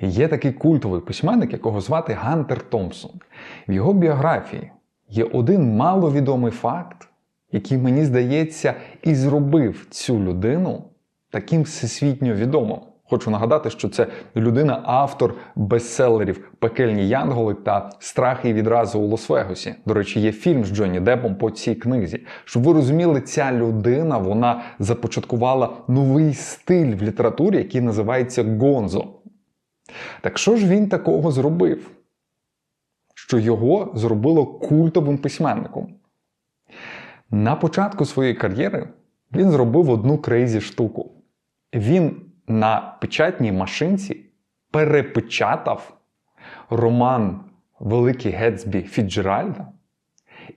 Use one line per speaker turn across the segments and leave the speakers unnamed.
Є такий культовий письменник, якого звати Гантер Томпсон. В його біографії є один маловідомий факт, який, мені здається, і зробив цю людину таким всесвітньо відомим. Хочу нагадати, що це людина, автор бестселерів Пекельні Янголи та Страх і відразу у Лос-Вегасі. До речі, є фільм з Джонні Деппом по цій книзі. Щоб ви розуміли, ця людина вона започаткувала новий стиль в літературі, який називається Гонзо. Так що ж він такого зробив? Що його зробило культовим письменником? На початку своєї кар'єри він зробив одну крейзі штуку. Він на печатній машинці перепечатав роман Великий Гетсбі Фіджеральда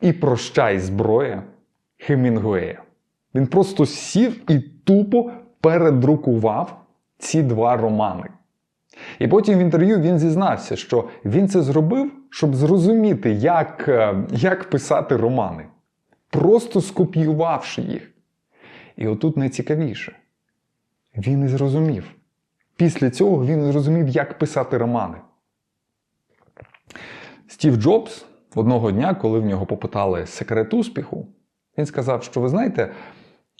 і Прощай зброя Хемінгуея. Він просто сів і тупо передрукував ці два романи. І потім в інтерв'ю він зізнався, що він це зробив, щоб зрозуміти, як, е, як писати романи, просто скопіювавши їх. І отут найцікавіше. Він і зрозумів. Після цього він зрозумів, як писати романи. Стів Джобс одного дня, коли в нього попитали секрет успіху, він сказав, що ви знаєте,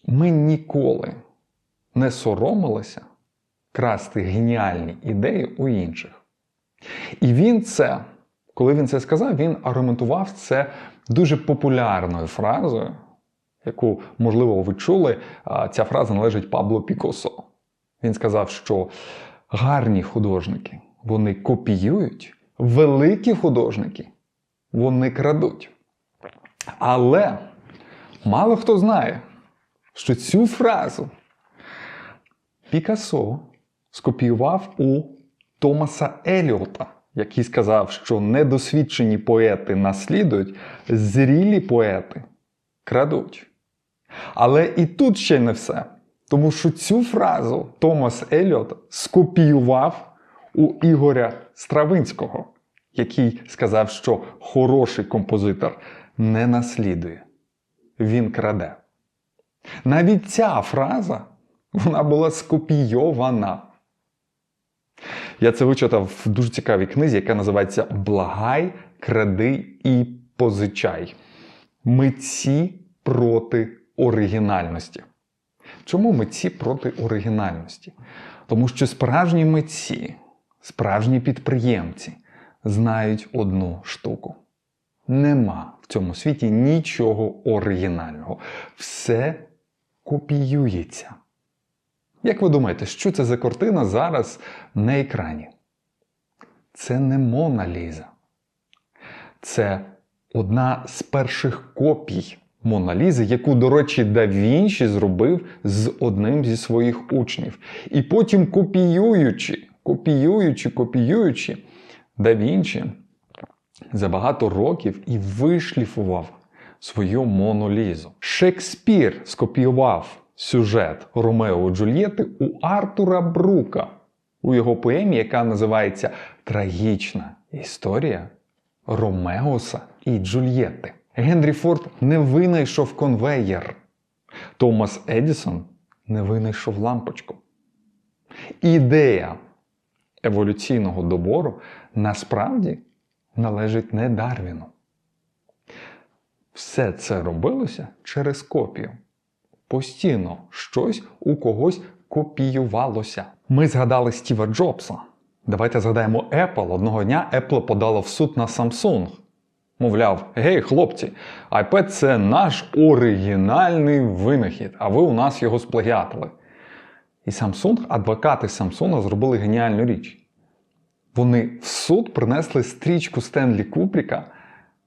ми ніколи не соромилися красти геніальні ідеї у інших. І він це, коли він це сказав, він аргументував це дуже популярною фразою, яку, можливо, ви чули. Ця фраза належить Пабло Пікосо. Він сказав, що гарні художники вони копіюють, великі художники вони крадуть. Але мало хто знає, що цю фразу Пікассо скопіював у Томаса Еліота, який сказав, що недосвідчені поети наслідують, зрілі поети крадуть. Але і тут ще не все. Тому що цю фразу Томас Еліот скопіював у Ігоря Стравинського, який сказав, що хороший композитор не наслідує, він краде. Навіть ця фраза вона була скопійована. Я це вичитав в дуже цікавій книзі, яка називається Благай, кради і позичай. Митці проти оригінальності. Чому митці проти оригінальності? Тому що справжні митці, справжні підприємці знають одну штуку. Нема в цьому світі нічого оригінального. Все копіюється. Як ви думаєте, що це за картина зараз на екрані? Це не Мона Ліза. Це одна з перших копій Мона Лізи, яку, до речі, Да Вінчі зробив з одним зі своїх учнів. І потім копіюючи, копіюючи, копіюючи, Да Вінчі за багато років і вишліфував свою Монолізу. Шекспір скопіював сюжет Ромео Джульєти у Артура Брука у його поемі, яка називається Трагічна історія Ромеоса і Джульєти. Генрі Форд не винайшов конвеєр. Томас Едісон не винайшов лампочку. Ідея еволюційного добору насправді належить не Дарвіну. Все це робилося через копію. Постійно щось у когось копіювалося. Ми згадали Стіва Джобса. Давайте згадаємо Apple. Одного дня Apple подала в суд на Samsung. Мовляв, гей, хлопці, iPad це наш оригінальний винахід, а ви у нас його сплагіатили. І Samsung, адвокати Samsung зробили геніальну річ. Вони в суд принесли стрічку Стенлі Купріка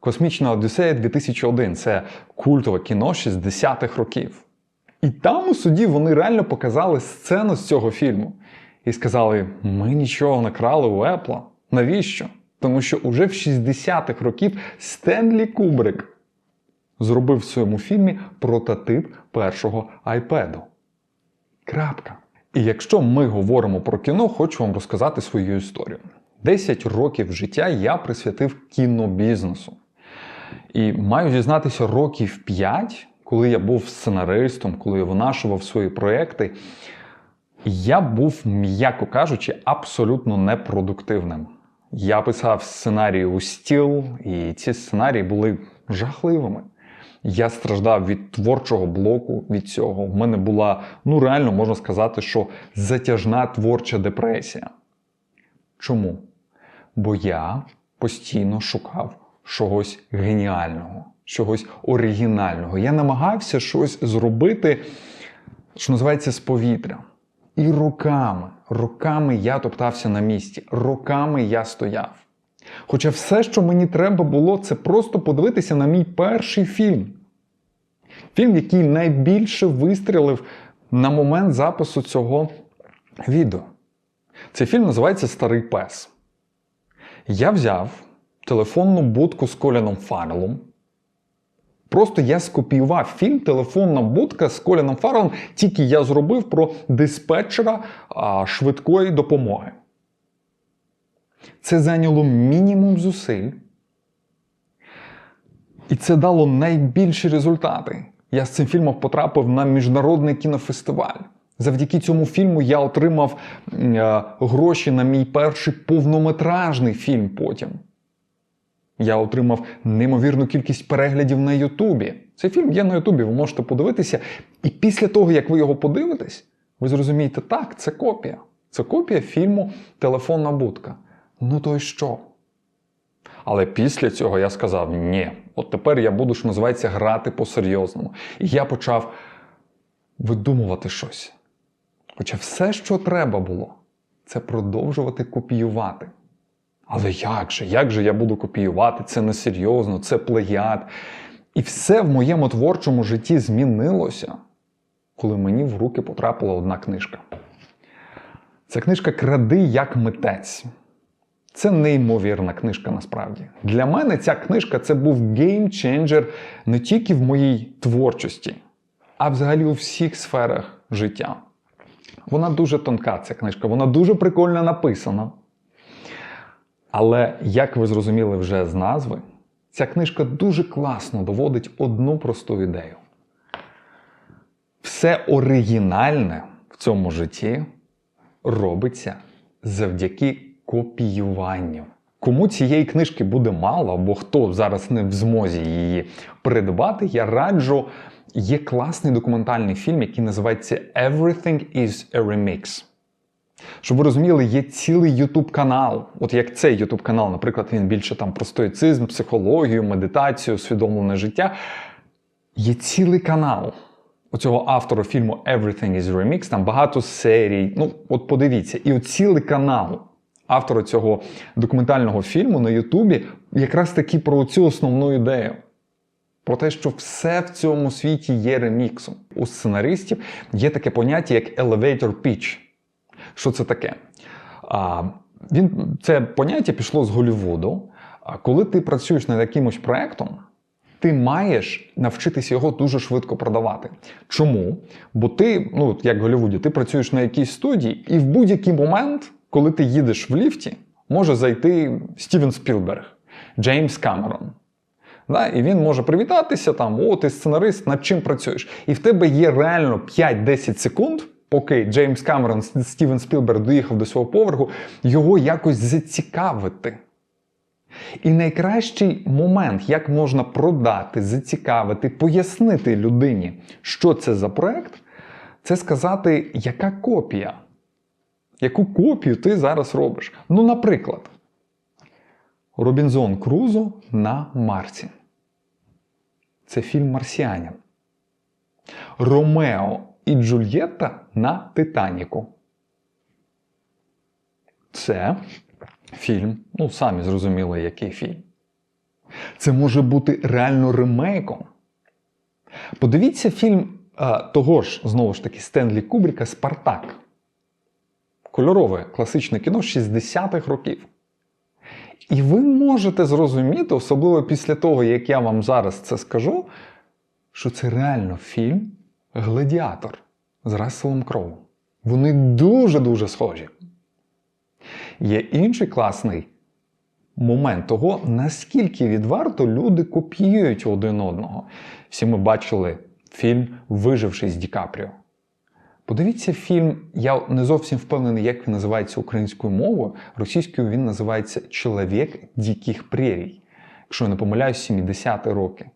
Космічна Одіссея 2001. Це культове кіно 60-х років. І там у суді вони реально показали сцену з цього фільму. І сказали: ми нічого не крали у Apple. Навіщо? Тому що уже в 60-х років Стенлі Кубрик зробив в своєму фільмі прототип першого iPad. Крапка. І якщо ми говоримо про кіно, хочу вам розказати свою історію. 10 років життя я присвятив кінобізнесу. І маю зізнатися, років 5, коли я був сценаристом, коли я винашував свої проекти, Я був, м'яко кажучи, абсолютно непродуктивним. Я писав сценарії у стіл, і ці сценарії були жахливими. Я страждав від творчого блоку від цього. В мене була, ну реально можна сказати, що затяжна творча депресія. Чому? Бо я постійно шукав чогось геніального, чогось оригінального. Я намагався щось зробити, що називається з повітря. І роками, роками я топтався на місці, роками я стояв. Хоча все, що мені треба було, це просто подивитися на мій перший фільм. Фільм, який найбільше вистрілив на момент запису цього відео. Цей фільм називається Старий пес. Я взяв телефонну будку з Коліном Фаррелом. Просто я скопіював фільм Телефонна будка з Коліном Фаррелом, тільки я зробив про диспетчера швидкої допомоги. Це зайняло мінімум зусиль. І це дало найбільші результати. Я з цим фільмом потрапив на міжнародний кінофестиваль. Завдяки цьому фільму я отримав е, гроші на мій перший повнометражний фільм потім. Я отримав неймовірну кількість переглядів на Ютубі. Цей фільм є на Ютубі, ви можете подивитися. І після того, як ви його подивитесь, ви зрозумієте, так, це копія. Це копія фільму Телефонна будка. Ну то й що? Але після цього я сказав: ні, от тепер я буду, що називається, грати по-серйозному. І я почав видумувати щось. Хоча все, що треба було, це продовжувати копіювати. Але як же, як же я буду копіювати? Це несерйозно, це плагіат. І все в моєму творчому житті змінилося, коли мені в руки потрапила одна книжка. Це книжка Кради як митець. Це неймовірна книжка насправді. Для мене ця книжка це був геймченджер не тільки в моїй творчості, а взагалі у всіх сферах життя. Вона дуже тонка, ця книжка, вона дуже прикольно написана. Але, як ви зрозуміли вже з назви, ця книжка дуже класно доводить одну просту ідею. Все оригінальне в цьому житті робиться завдяки копіюванню. Кому цієї книжки буде мало, або хто зараз не в змозі її придбати, я раджу. Є класний документальний фільм, який називається Everything is a Remix. Щоб ви розуміли, є цілий YouTube канал. От як цей YouTube канал, наприклад, він більше там про стоїцизм, психологію, медитацію, усвідомлене життя. Є цілий канал оцього автора фільму Everything is Remix, там багато серій. Ну, от подивіться, і цілий канал автора цього документального фільму на Ютубі якраз таки про цю основну ідею. Про те, що все в цьому світі є реміксом. У сценаристів є таке поняття, як elevator pitch. Що це таке? А, він, Це поняття пішло з Голлівуду. Коли ти працюєш над якимось проектом, ти маєш навчитися його дуже швидко продавати. Чому? Бо ти, ну як в Голлівуді, ти працюєш на якійсь студії, і в будь-який момент, коли ти їдеш в ліфті, може зайти Стівен Спілберг, Джеймс Камерон. Да? І він може привітатися там, о, ти сценарист, над чим працюєш. І в тебе є реально 5-10 секунд, поки Джеймс Камерон, Стівен Спілберг доїхав до свого поверху, його якось зацікавити. І найкращий момент, як можна продати, зацікавити, пояснити людині, що це за проект, це сказати, яка копія. Яку копію ти зараз робиш? Ну, наприклад, Робінзон Крузо на Марсі. Це фільм Марсіанин. Ромео і Джульєтта на Титаніку. Це фільм, ну, самі зрозуміли, який фільм. Це може бути реально ремейком. Подивіться фільм а, того ж, знову ж таки, Стенлі Кубріка Спартак. Кольорове класичне кіно 60-х років. І ви можете зрозуміти, особливо після того, як я вам зараз це скажу, що це реально фільм Гладіатор з Расселом Кроу. Вони дуже-дуже схожі. Є інший класний момент того, наскільки відверто люди копіюють один одного. Всі ми бачили фільм Виживши з Ді Капріо. Подивіться фільм, я не зовсім впевнений, як він називається українською мовою. Російською він називається Чоловік диких прерій. Якщо я не помиляюсь, 70-ті роки.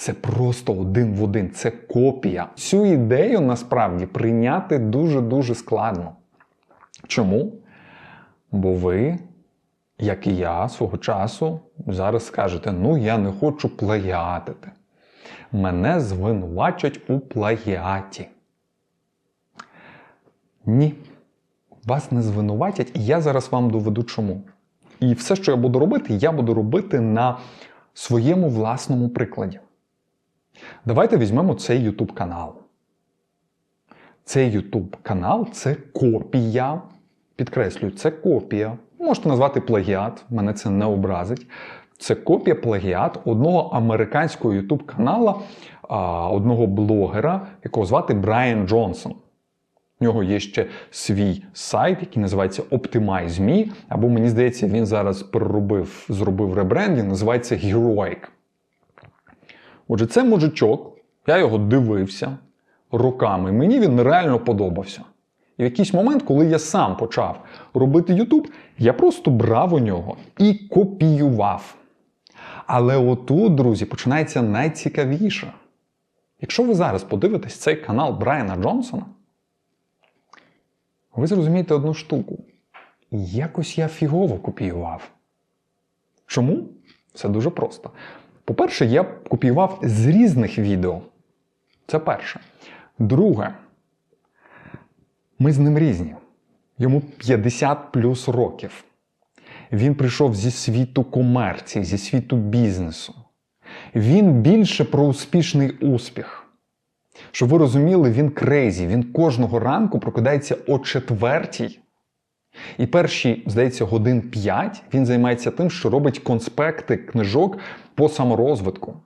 Це просто один в один, це копія. Цю ідею насправді прийняти дуже-дуже складно. Чому? Бо ви, як і я свого часу, зараз скажете: ну я не хочу плагіатити. Мене звинувачать у плагіаті. Ні. Вас не звинуватять, і я зараз вам доведу чому. І все, що я буду робити, я буду робити на своєму власному прикладі. Давайте візьмемо цей YouTube канал. Цей YouTube канал це копія. Підкреслюю, це копія. Можете назвати плагіат, мене це не образить. Це копія плагіат одного американського YouTube канала, одного блогера, якого звати Брайан Джонсон. У нього є ще свій сайт, який називається Optimize.me, або мені здається, він зараз переробив, зробив ребрендінг, називається Heroic. Отже, це мужичок, я його дивився роками, мені він реально подобався. І в якийсь момент, коли я сам почав робити YouTube, я просто брав у нього і копіював. Але отут, друзі, починається найцікавіше. Якщо ви зараз подивитесь цей канал Брайана Джонсона, ви зрозумієте одну штуку. Якось я фігово копіював. Чому? Все дуже просто. По-перше, я копіював з різних відео. Це перше. Друге, ми з ним різні. Йому 50 плюс років. Він прийшов зі світу комерції, зі світу бізнесу. Він більше про успішний успіх. Щоб ви розуміли, він крейзі. Він кожного ранку прокидається о четвертій. І перші, здається, годин 5 він займається тим, що робить конспекти книжок по саморозвитку.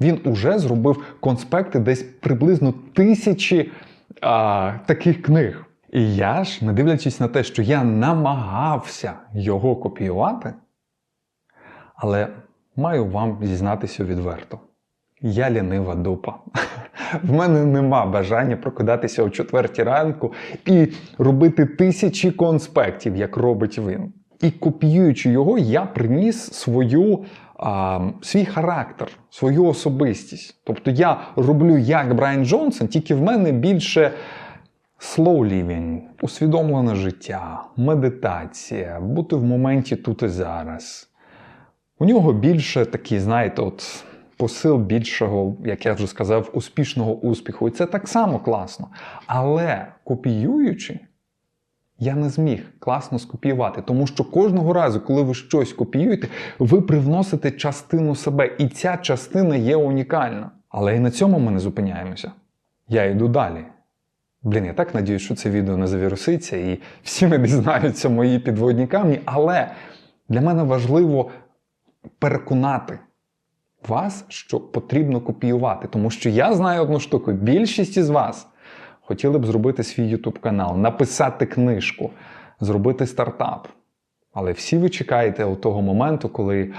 Він уже зробив конспекти десь приблизно тисячі а, таких книг. І я ж, не дивлячись на те, що я намагався його копіювати, але маю вам зізнатися відверто. Я лінива дупа. В мене нема бажання прокидатися о четвертій ранку і робити тисячі конспектів, як робить він. І копіюючи його, я приніс свою, а, свій характер, свою особистість. Тобто я роблю як Брайан Джонсон, тільки в мене більше slow living, усвідомлене життя, медитація, бути в моменті тут і зараз. У нього більше такий, знаєте, от посил більшого, як я вже сказав, успішного успіху. І це так само класно. Але копіюючи, я не зміг класно скопіювати, тому що кожного разу, коли ви щось копіюєте, ви привносите частину себе, і ця частина є унікальна. Але і на цьому ми не зупиняємося. Я йду далі. Блін, я так надіюсь, що це відео не завіруситься, і всі не дізнаються мої підводні камні. Але для мене важливо переконати вас, що потрібно копіювати. Тому що я знаю одну штуку: більшість із вас хотіли б зробити свій YouTube канал, написати книжку, зробити стартап. Але всі ви чекаєте того моменту, коли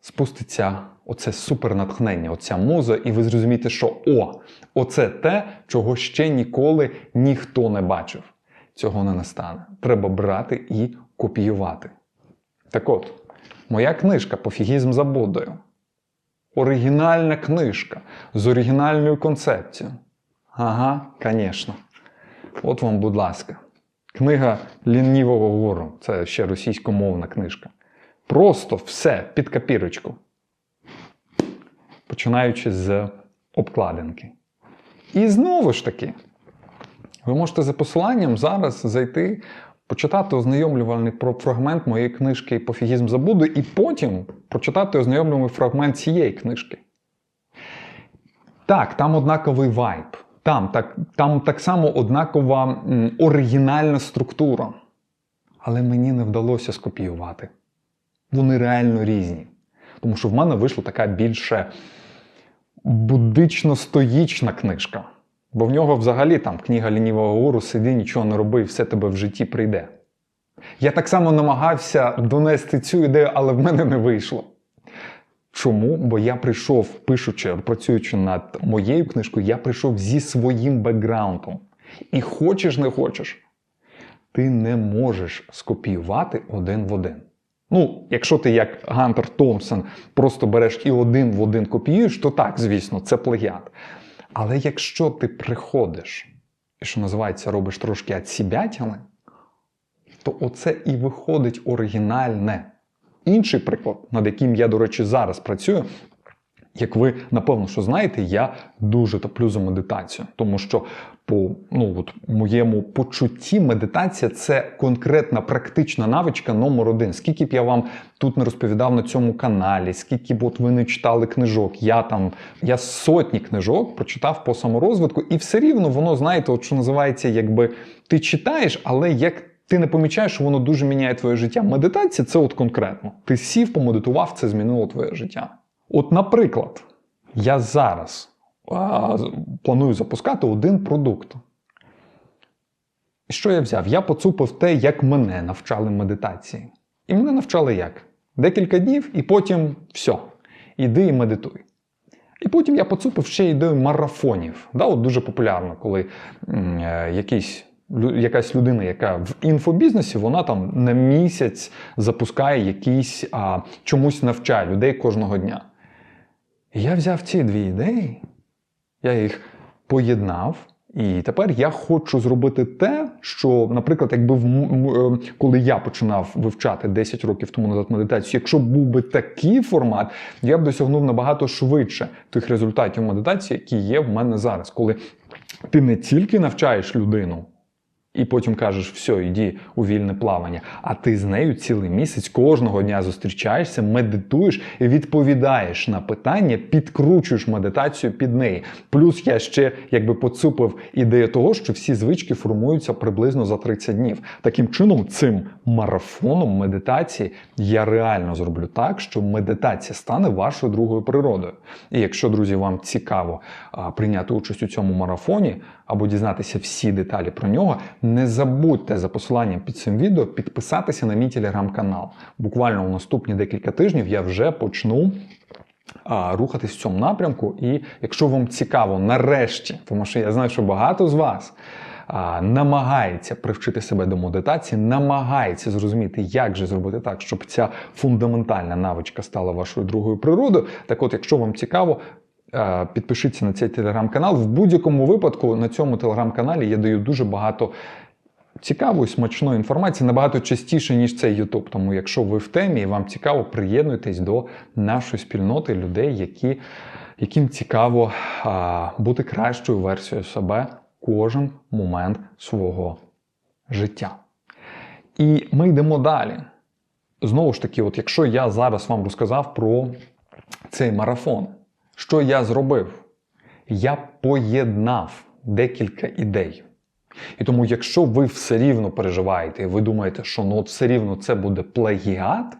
спуститься оце супернатхнення, оця муза, і ви зрозумієте, що о, оце те, чого ще ніколи ніхто не бачив. Цього не настане. Треба брати і копіювати. Так от, моя книжка Пофігізм за Буддою. Оригінальна книжка з оригінальною концепцією. Ага, звісно. От вам, будь ласка. Книга Ліннівого гору. Це ще російськомовна книжка. Просто все під копірочку. Починаючи з обкладинки. І знову ж таки, ви можете за посиланням зараз зайти, почитати ознайомлювальний фрагмент моєї книжки Пофігізм за Будду, і потім прочитати ознайомлювальний фрагмент цієї книжки. Так, там однаковий вайб. Там так, там так само однакова оригінальна структура. Але мені не вдалося скопіювати. Вони реально різні. Тому що в мене вийшла така більше буддично-стоїчна книжка. Бо в нього взагалі там книга лінівого гуру сиди, нічого не роби, і все тебе в житті прийде. Я так само намагався донести цю ідею, але в мене не вийшло. Чому? Бо я прийшов, пишучи, працюючи над моєю книжкою, я прийшов зі своїм бекграундом. І хочеш, не хочеш, ти не можеш скопіювати один в один. Ну, якщо ти як Гантер Томпсон просто береш і один в один копіюєш, то так, звісно, це плагіат. Але якщо ти приходиш і що називається, робиш трошки отсібятями, то оце і виходить оригінальне. Інший приклад, над яким я, до речі, зараз працюю. Як ви напевно що знаєте, я дуже топлю за медитацію, тому що по ну от моєму почутті медитація це конкретна практична навичка номер один. Скільки б я вам тут не розповідав на цьому каналі, скільки б от ви не читали книжок, я там я сотні книжок прочитав по саморозвитку, і все рівно воно, знаєте, от що називається, якби ти читаєш, але як ти не помічаєш, що воно дуже міняє твоє життя. Медитація це от конкретно. Ти сів, помедитував, це змінило твоє життя. От, наприклад, я зараз а, планую запускати один продукт. Що я взяв? Я поцупив те, як мене навчали медитації. І мене навчали як? Декілька днів, і потім все. Іди і медитуй. І потім я поцупив ще ідею марафонів. Да, от Дуже популярно, коли е, якийсь якась людина, яка в інфобізнесі, вона там на місяць запускає якийсь а, чомусь навчає людей кожного дня. Я взяв ці дві ідеї, я їх поєднав. І тепер я хочу зробити те, що, наприклад, якби в м- м- е, коли я починав вивчати 10 років тому назад медитацію, якщо був би такий формат, я б досягнув набагато швидше тих результатів медитації, які є в мене зараз, коли ти не тільки навчаєш людину. І потім кажеш, все, йди у вільне плавання. А ти з нею цілий місяць кожного дня зустрічаєшся, медитуєш і відповідаєш на питання, підкручуєш медитацію під неї. Плюс я ще якби поцупив ідею того, що всі звички формуються приблизно за 30 днів. Таким чином, цим марафоном медитації я реально зроблю так, що медитація стане вашою другою природою. І якщо, друзі, вам цікаво прийняти участь у цьому марафоні або дізнатися всі деталі про нього, не забудьте за посиланням під цим відео підписатися на мій телеграм-канал. Буквально у наступні декілька тижнів я вже почну а, рухатись в цьому напрямку. І якщо вам цікаво, нарешті, тому що я знаю, що багато з вас. Намагається привчити себе до медитації, намагається зрозуміти, як же зробити так, щоб ця фундаментальна навичка стала вашою другою природою. Так от, якщо вам цікаво, підпишіться на цей телеграм-канал. В будь-якому випадку на цьому телеграм-каналі я даю дуже багато цікавої, смачної інформації, набагато частіше, ніж цей YouTube. Тому, якщо ви в темі і вам цікаво, приєднуйтесь до нашої спільноти людей, які, яким цікаво а, бути кращою версією себе кожен момент свого життя. І ми йдемо далі. Знову ж таки, от якщо я зараз вам розказав про цей марафон, що я зробив? Я поєднав декілька ідей. І тому, якщо ви все рівно переживаєте, і ви думаєте, що ну от все рівно це буде плагіат,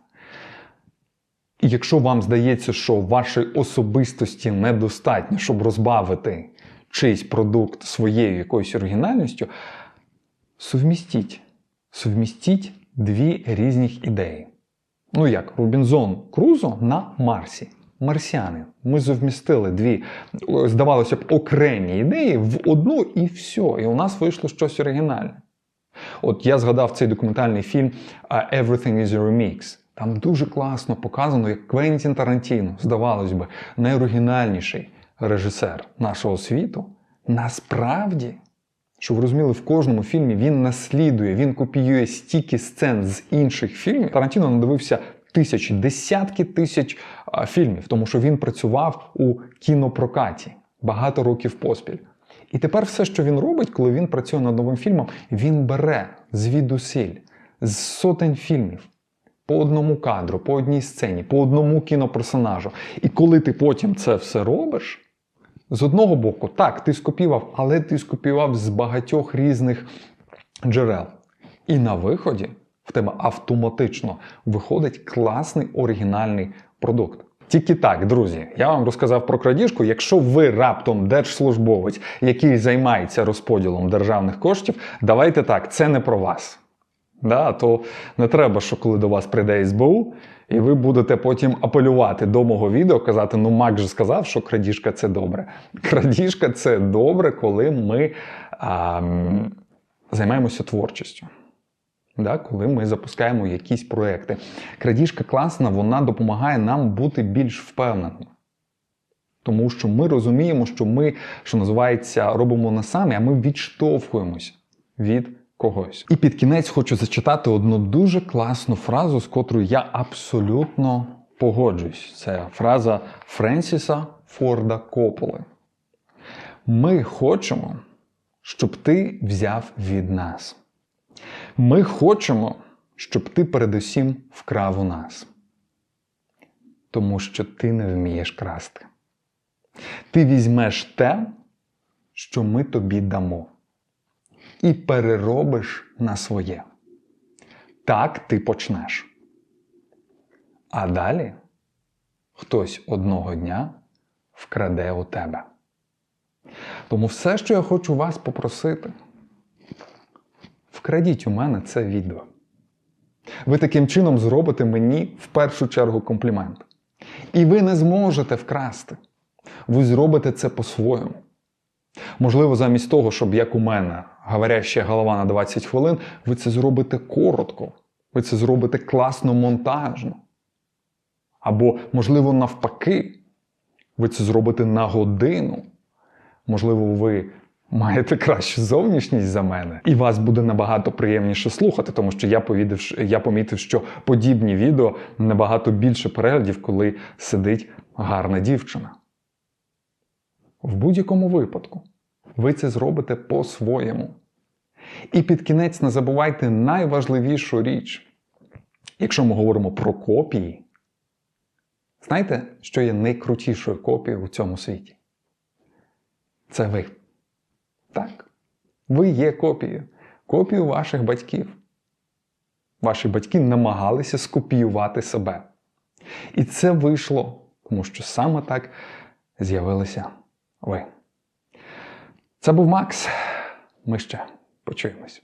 і якщо вам здається, що вашої особистості недостатньо, щоб розбавити чийсь продукт своєю якоюсь оригінальністю, совмістіть. Совмістіть дві різних ідеї. Ну як Робінзон Крузо на Марсі. Марсіани. Ми совмістили дві, здавалося б, окремі ідеї в одну і все. І у нас вийшло щось оригінальне. От я згадав цей документальний фільм Everything is a Remix. Там дуже класно показано, як Квентін Тарантіно, здавалось би, найоригінальніший режисер нашого світу. Насправді, щоб ви розуміли, в кожному фільмі він наслідує, він копіює стільки сцен з інших фільмів. Тарантіно надивився тисячі, десятки тисяч фільмів, тому що він працював у кінопрокаті багато років поспіль. І тепер все, що він робить, коли він працює над новим фільмом, він бере звідусіль з сотень фільмів по одному кадру, по одній сцені, по одному кіноперсонажу. І коли ти потім це все робиш, з одного боку, так, ти скопіював, але ти скопіював з багатьох різних джерел. І на виході в тебе автоматично виходить класний оригінальний продукт. Тільки так, друзі, я вам розказав про крадіжку. Якщо ви раптом держслужбовець, який займається розподілом державних коштів, давайте так, це не про вас. Да, то не треба, що коли до вас прийде СБУ, і ви будете потім апелювати до мого відео, казати, ну Мак же сказав, що крадіжка це добре. Крадіжка це добре, коли ми а, займаємося творчістю. Да, коли ми запускаємо якісь проекти. Крадіжка класна, вона допомагає нам бути більш впевненими. Тому що ми розуміємо, що ми, що називається, робимо не самі, а ми відштовхуємося від когось. І під кінець хочу зачитати одну дуже класну фразу, з котрою я абсолютно погоджуюсь. Це фраза Френсіса Форда Кополи. Ми хочемо, щоб ти взяв від нас. Ми хочемо, щоб ти передусім вкрав у нас. Тому що ти не вмієш красти. Ти візьмеш те, що ми тобі дамо, і переробиш на своє. Так ти почнеш. А далі хтось одного дня вкраде у тебе. Тому все, що я хочу вас попросити, вкрадіть у мене це відео. Ви таким чином зробите мені в першу чергу комплімент. І ви не зможете вкрасти. Ви зробите це по-своєму. Можливо, замість того, щоб як у мене говоряща голова на 20 хвилин, ви це зробите коротко, ви це зробите класно монтажно. Або, можливо, навпаки, ви це зробите на годину. Можливо, ви маєте кращу зовнішність за мене, і вас буде набагато приємніше слухати, тому що я, повідав, я помітив, що подібні відео набагато більше переглядів, коли сидить гарна дівчина. В будь-якому випадку ви це зробите по-своєму. І під кінець не забувайте найважливішу річ. Якщо ми говоримо про копії, знаєте, що є найкрутішою копією у цьому світі? Це ви. Так. Ви є копією. Копією ваших батьків. Ваші батьки намагалися скопіювати себе. І це вийшло, тому що саме так з'явилися ви. Це був Макс. Ми ще почуємось.